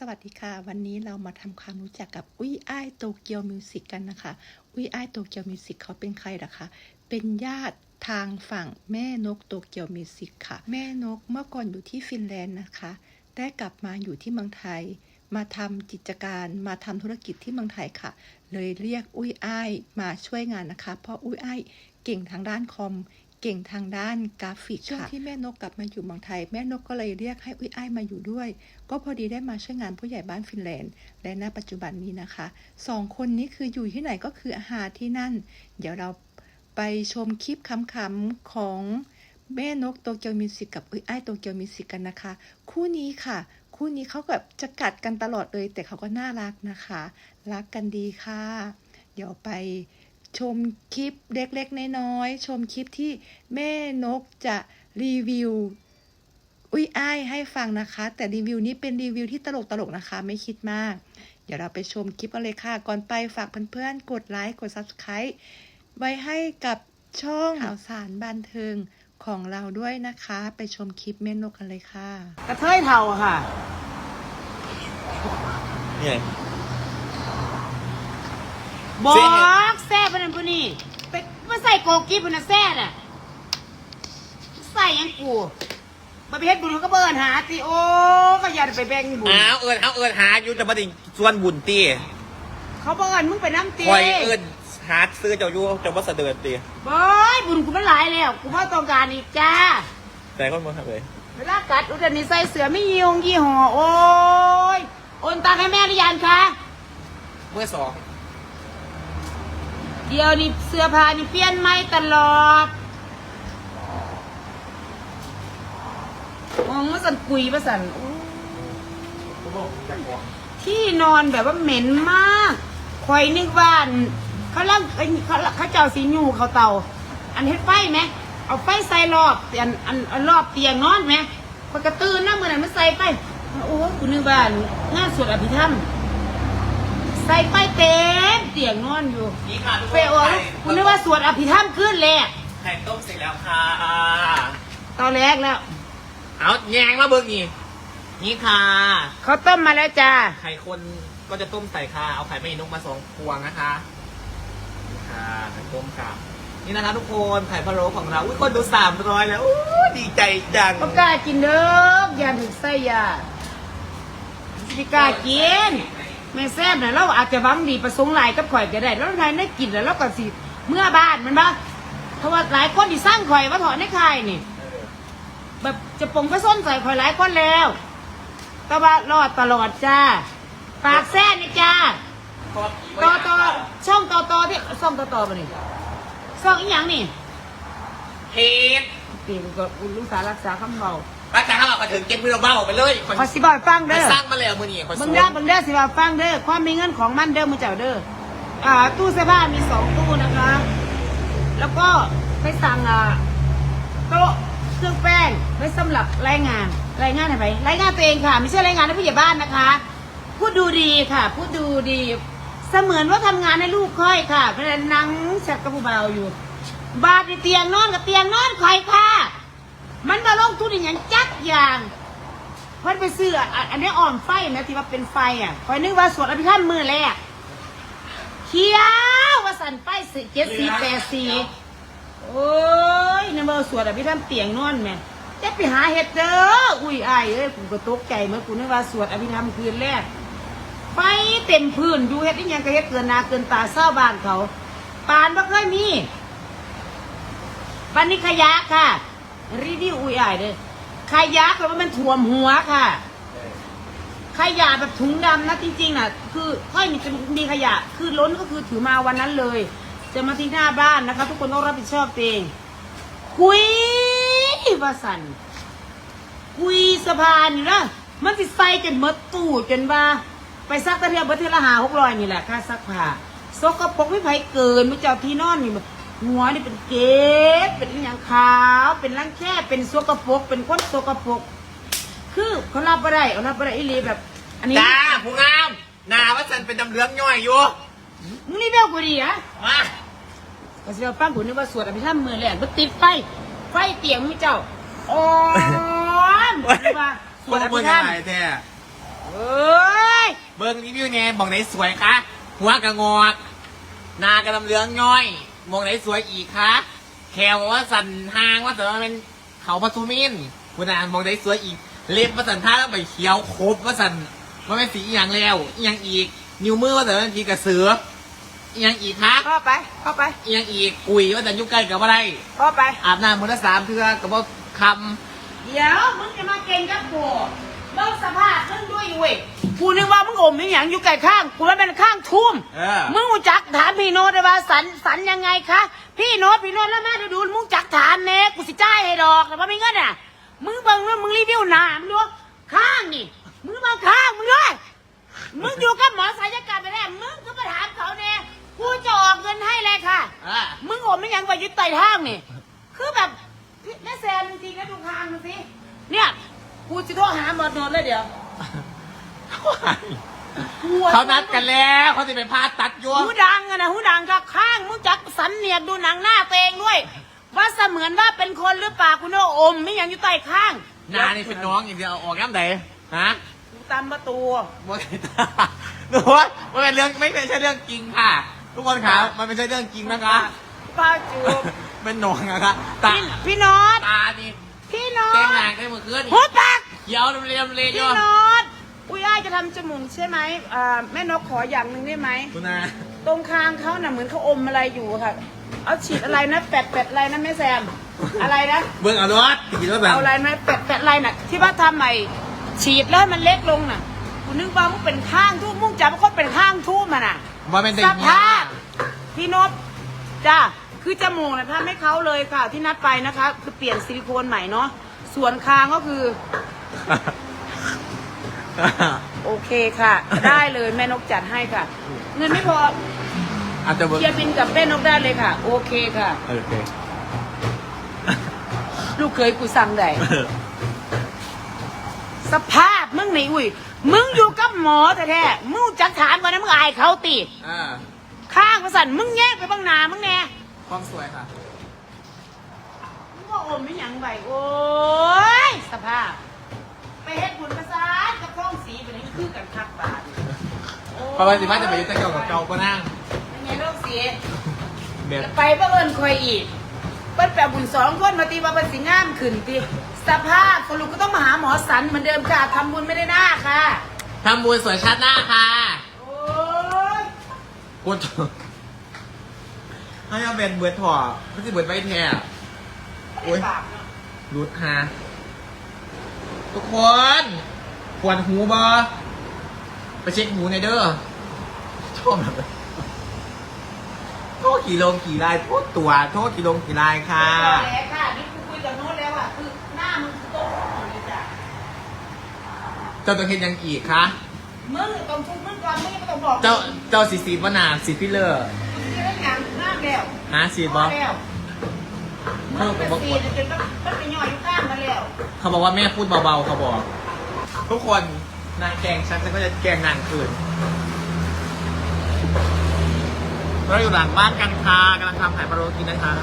สวัสดีค่ะ วันนี้เรามาทำความรู้จักกับอุ้ยอ้ายโตเกียวมิวสิกกันนะคะ อุ้ยอ้ายโตเกียวมิวสิกเขาเป็นใครล่ะคะ เป็นญาติทางฝั่งแม่นกโตเกียวมิวสิกค่ะ แม่นกเมื่อก่อนอยู่ที่ฟินแลนด์นะคะ ได้กลับมาอยู่ที่เมืองไทย มาทำกิจการมาทำธุรกิจที่เมืองไทยค่ะ เลยเรียกอุ้ยอ้ายมาช่วยงานนะคะ เพราะอุ้ยอ้ายเก่งทางด้านคอม เก่งทางด้านกราฟิกค่ะช่วงที่แม่นกกลับมาอยู่เมืองไทย แม่นกก็เลยเรียกให้อุ้ยอ้ายมาอยู่ด้วย ก็พอดีได้มาช่วยงานผู้ใหญ่บ้านฟินแลนด์ และณปัจจุบันนี้นะคะสองคนนี้คืออยู่ที่ไหนก็คืออาหารที่นั่น เดี๋ยวเราไปชมคลิปคำๆของแม่นกโตเกียวมิวสิกกับอุ้ยอ้ายโตเกียวมิวสิกกันนะคะ คู่นี้ค่ะ คู่นี้เขาแบบจะกัดกันตลอดเลย แต่เขาก็น่ารักนะคะ รักกันดีค่ะ เดี๋ยวไป ชมคลิปเล็กๆ น้อยๆ ชมคลิปที่แม่นกจะรีวิว อุ้ยอ้ายให้ฟังนะคะ แต่รีวิวนี้เป็นรีวิวที่ตลกตลกๆนะคะ ไม่คิดมาก เดี๋ยวเราไปชมคลิปกันเลยค่ะ ก่อนไปฝากเพื่อนๆ กดไลค์ กด Subscribe ไว้ให้กับช่องข่าวสารบันเทิงของเราด้วยนะคะ ไปชมคลิปแม่นกกันเลยค่ะ กระเทยเท่าอะค่ะ นี่ไงบอเซ่ก แซ่บปนันผู้นี่ไปมาใส่โกกีพนันแซ่น่ะใส่หยังกูมาไปเฮ็ดบุญเขาก็เบิร์นหาติโอ้ก็อย่าไปแบ่งบุญอ้าวเอิญเอาเอิญหาอยู่จะมาดิส่วนบุญตีเขาเบิร์นมึงไปน้ำตีคอยเอิญหาซื้อเจ้าอยู่เจ้าว่าเสด็จตีบอยบุญกูมันหลายแล้วกูว่าต้องการอีกจ้าแต่ก็มาทำเลยเวลากัดอุดรนี่ใส่เสือไม่ยิงยี่ห้อโอ้ยโอนตังค์ให้แม่หรือยังคะเมื่อสอง เดี๋ยวนี่เสื้อผ้านี่เปลี่ยนใหม่ตลอดมองมาสั่นกุยมาสั่นโอ้ที่นอนแบบว่าเหม็นมากคอยนึกว่านเขาเล่าเขาเขาเจ้าสีญูเขาเตา อันเฮ็ดไฟไหม เอาไฟใส่รอบอันอันอันรอบเตียงนอนไหมพอกระตือนนะเมื่อนั้นมันใส่ไปโอ้กูนึกว่านงานสวดอภิธรรม ใส่ไปเต็มเตียงนอนอยู่นี่ค่ะทุกคเปโอ้คุณนึกว่าสวดอภิธรรมขึ้นแหละไข่ต้มเสร็จแล้วค่ะ ตอนแรกแล้ว เอาแยงมาเบิกนี่นี่ค่ะเขาต้มมาแล้วจ้าไข่คนก็จะต้มใส่ค่ะ เอาไข่ไม่นกมาสองพวงนะคะนี่ค่ะไข่ต้มค่ะนี่นะคะทุกคนไข่พะโล้ของเราอุ้ยคนดูสามร้อยแล้วอู้ดีใจจังก็กล้ากินเด้อยาถึงไส้ยาสิกล้ากิน แม่แซ่บน่ะเราอาจจะหวังดีประสงค์หลายกับข่อยก็ได้แล้วใครได้กินแล้วเราก็สิเมื่อบ้านมันบ้าเพราะว่าหลายคนที่สร้างข่อยว่าถอนในคายนี่แบบจะปงไปส้นใส่ข่อยหลายคนแล้วแต่ว่ารอดตลอดจ้าปากแซ่บนี่จ้าต่อต่อช่องต่อต่อที่ช่องต่อต่อมานี่ช่องอีหยังนี่เฮ็ดตีกูก็อุลุสารักษาคำเบารักษาข้าว มาถึงเก็บมือเราเบ้าไปเลยขอสิบอยฟังเด้อสร้างมาแล้วมือนี่คอยมึสงวเด้อนมึงเด้อสิบอยฟังเด้อความมีเงินของมันเด้อมึงเจ้าเด้ออ่า ตู้เสื้อผ้ามีสองตู้นะคะ แล้วก็ไปสั่งอ่าโต๊ะเครื่องแป้งไว้สำหรับรายงานรายงานอะไรรายงานตัวเองค่ะ ไม่ใช่รายงานให้ผู้ใหญ่บ้านนะคะ พูดดูดีค่ะ พูดดูดี เสมือนว่าทำงานให้ลูกค่อยค่ะเป็นนังแซกกระผู้เบาอยู่ บาดในเตียงนอนกับเตียงนอนคอยค่ะ มันมาลงทุนอย่างจักอย่างเพิ่นไปซื้ออันอันนี้อ่อนไฟนะที่ว่าเป็นไฟอะคอยนึกว่าสวดอภิธรรมมือแรกเขียวว่าสันไปสิเจ็ดสีแปดสีโอ้ยนี่มาสวดอภิธรรมเตียงนอนแม่จะไปหาเห็ดเด้ออุ้ยอายเอ้ยกูก็ตกใจเมื่อกูนึกว่าสวดอภิธรรมคืนแรกไฟเต็มพื้นอยู่เฮ็ดอีหยังก็เฮ็ดเกินนาเกินตาเศร้าบ้านเขาปานบ่เคยมีปันนี้ขยะค่ะ รีดิวอุยอายเด้ขยะแปลว่ามันท่วมหัวค่ะ ขยะแบบถุงดำนะจริงๆน่ะ คือค่อยมีจะมีขยะ คือล้นก็คือถือมาวันนั้นเลย จะมาที่หน้าบ้านนะคะ ทุกคนต้องรับผิดชอบเองคุยว่าสันคุยสะพานนี่นะมันสิใส่จนหมดตู้จนว่า ไปซักตะเทียบเบอร์เทละหาหกร้อยนี่แหละค่าซักผ้าซกกระปกไม่ไผเกินไม่เจ้าที่นอนนี่ หัวนี่เป็นเกศเป็นอหย่างขาว เป็นรังแค่เป็นสกปรกเป็นก้นสกปรกคือเขารับไม่ได้เขารับไม่ได้อีหลีแบบ อันนี้จ้าผู้งามหนาว่าฉันเป็นดำเหลืองย่อยอยู่มึงรีบเบลกูดีอะมาก็สิเราปั้งกูนึกว่าสวดอภิธรรมมือแหลกมันติดไฟไฟเตียงมิเจ้าอ๋อมนึกว่าสวดอภิธรรมแท้เอ้ยบิ้งรีวิวเนี่ยมองไหนสวยคะหัวกระงอกหนากระลำเลืองย่อย มองไหนสวยอีกคะแควว่าสันหางว่าสันว่าเป็นเขาพัสุมินคุณอ่านมองไหนสวยอีก เล็บว่าสันท่าแล้วใบเขียวครบว่าสันว่าเป็นสีอหย่างแล้วอหย่างอีก นิ้วมือว่าสันเป็นพีกระเสืออหย่างอีกคะเข้าไปเข้าไปอหย่างอีกกุยว่าสันอยุใกล้กับอะไรเข้าไปอาบน้ำมือละสามเทื่อกับว่าคเดี๋ยวมึงจะมาเก่งกับกู เบิ่งสภาพมึงด้วยเว้ยกูนึกว่ามึงอมมีหยังอยู่ไกลข้างกูว่าเป็นข้างทุ่มำเออ มึงรู้จักถามพี่โน้ตได้ว่าสันสันยังไงคะพี่โน้ตพี่โน้ตแล้วแม่ดูดูมึงจักถามเน่กูสิจ่ายให้ดอกแต่ว่าไม่เงินอะมึงเบิ่งว่ามึงรีวิวหน้ามึงดูข้างนี่มึงเบิ่งข้างมึงด้วยมึงอยู่กับหมอศัลยกรรมไปแล้วมึงก็มาถามเขาเน่กูจะออกเงินให้เลยค่ะ อะมึงอมไม่ยังไปยึดไต่ทางนี่ คือแบบแม่แซมจริงๆนะดูคางดูสิ เนี่ย กูจะโทรหาหมอโนนเลยเดี๋ยวเขานัดกันแล้วเขาจะไปพาตัดยวงหูดังอะนะหูดังกับข้างมึงจักสันเนียดดูหนังหน้าตัวเองด้วย ว่าเสมือนว่าเป็นคนหรือเปล่าคุณโนอมไม่ยังอยู่ใต้ข้างนานี่เป็นน้องอย่างเดียวเอาออกย้ำไหนฮะกูตามประตูโมเดตาหนูว่ามันเป็นเรื่องไม่ใช่เรื่องจริงค่ะ ทุกคนครับมันไม่ใช่เรื่องจริงนะคะป้าจูบเป็นหนองนะคะตาพี่พี่โนอตตานี่พี่โนอแกงตหางได้เมื่อคืนหูปาก เขียวเรียมเรียพี่ยโนอตอุ้ยอ้ายจะทำจมูกใช่ไหมอ่าแม่นกขออย่างหนึ่งได้ไหม คุณนาตรงคางเขาน่ะเหมือนเขาอมอะไรอยู่ค่ะ เอาฉีดอะไรนะแปดแปดอะไรนะแม่แซม อะไรนะ เบิ้งเอารถตีรถแบบเอาอะไรนะแปดแปดอะไรน่ะ ที่ว่าทำใหม่ฉีดแล้วมันเล็กลงน่ะกูนึกว่ามึงเป็นข้างทุ่มมึงจับว่าเขาเป็นข้างทุ่มมันน่ะ ว่าเป็นเด็กสเมียภาพพี่นพจ้าคือจมูกนะทำให้เขาเลยค่ะที่นัดไปนะคะ คือเปลี่ยนซิลิโคนใหม่เนาะส่วนคางก็คือ โอเคค่ะ ได้เลยแม่นกจัดให้ค่ะ เงินไม่พออาจจะเบิ้งเคลียร์บินกับแม่นกได้เลยค่ะ โอเคค่ะ โอเค ลูกเคยกูสั่งได้สภาพมึงนี่อุ้ย มึงอยู่กับหมอแท้ๆมึงจักถามก่อนนะมึงอายเขาติอ่าข้างมาสั่นมึงแยกไปบ้างหนามึงแน่ความสวยค่ะมึงก็อมไม่หยังใบโอ้ยสภาพ ไปเฮ็ดบุญประสานกับท้องสีไปนี่คือกันคักบาทโอ้ยเพราะว่าสิว่าจะไปยึดตะเกียบกับเกาก็นั่งเป็นไงโรคสีเด็ดไปเบิ่นคอยอีกเปิ้นแปลบุญสองคนมาตีว่าเป็นสิงามขึ้นตีสภาพคนลูกก็ต้องมาหาหมอสันเหมือนเดิมค่ะทำบุญไม่ได้หน้าค่ะทำบุญสวยชาติหน้าค่ะโอ้ยกูถให้เอาเป็นเบิร์ดถอดไม่ใช่เบิร์ดไว้แท้โอ้ยบาปเนาะรุดฮะ ทุกคนปวดหูบอไปเช็คหูในอยเด้อชอบแบบโทษกี่ลงกี่ลายโทษตัวโทษกี่ลงกี่ลายค่ะบอกแล้วค่ะนี่กูคุยกับโน้ตแล้วอะคือหน้ามึงโตหมดเลยจ้ะเจ้าตัวเห็นยังอีกคะมึงต้องทุกมึงก่อนมึงไม่ต้องบอกเจ้าเจ้าสีสีวนาสีฟิลเลอร์มึงจะได้งานหน้าแล้วหาสีบพออแล้วมึงเป็นสีจนมันมันไปย่อย อยู่ข้างมาแล้วเขาบอกว่าแม่พูดเบาๆเขาบอก ทุกคนนางแกงฉันฉันก็จะแกงนางคืนเราอยู่หลังบ้านกันค่ะกำลังทำไข่ปลาโรกินนะคะ